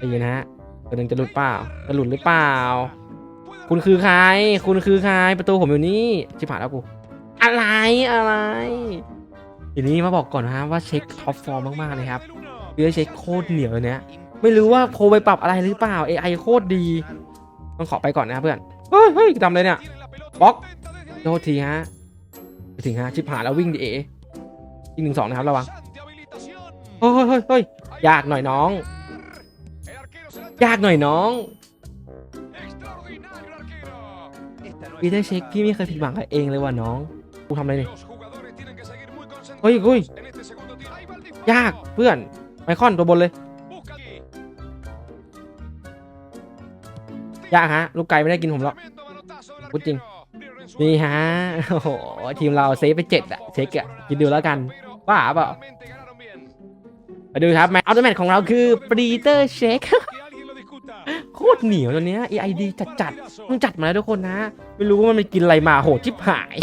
ได้ยินะฮะตัวหนึ่งจะหลุดเปล่าจะหลุดหรือเปล่า คุณคือใคร คุณคือใครประตูผมอยู่นี่ชิบหายแล้วกู อะไรอะไรทีนี้มาบอกก่อนนะฮะว่าเช็คท็อปฟอร์มมากๆเลยครับเรือเช็คโคตรเหนียวเนี้ยไม่รู้ว่าโคไปปรับอะไรหรือเปล่า AI โคตรดี ต้องขอไปก่อนนะเพื่อน เฮ้ยเฮ้ยทำเลยเนี่ยบล็อกโทษทีฮะไปถึงฮะชิบหายแล้ววิ่งดิเออีกหนึ่งสองนะครับระวังเฮ้ยเฮ้ยเฮ้ยเฮ้ยยากหน่อยน้อง ยากหน่อยน้องพีเตอร์เช็คพี่ไม่เคยผิดหวังกับเองเลยว่ะน้อง กูทำอะไรเนี่ยเฮ้ยเฮ้ยยากเพื่อน ไมคอนตัวบนเลย ยากฮะ ลูกไก่ไม่ได้กินผมหรอกพูดจริง นี่ฮะ โอ้โห ทีมเราเซฟไปเจ็ดอะเช็คอะคิดดูแล้วกันว่าเปล่า มาดูครับแมตช์อัลติเมทของเราคือปรีเตอร์เชคโคตรเหนียวตัวเนี้ย AID จัดจัดๆต้องจัดมาแล้วทุกคนนะ ไม่รู้ว่ามันไปกินอะไรมาโหดชิบหาย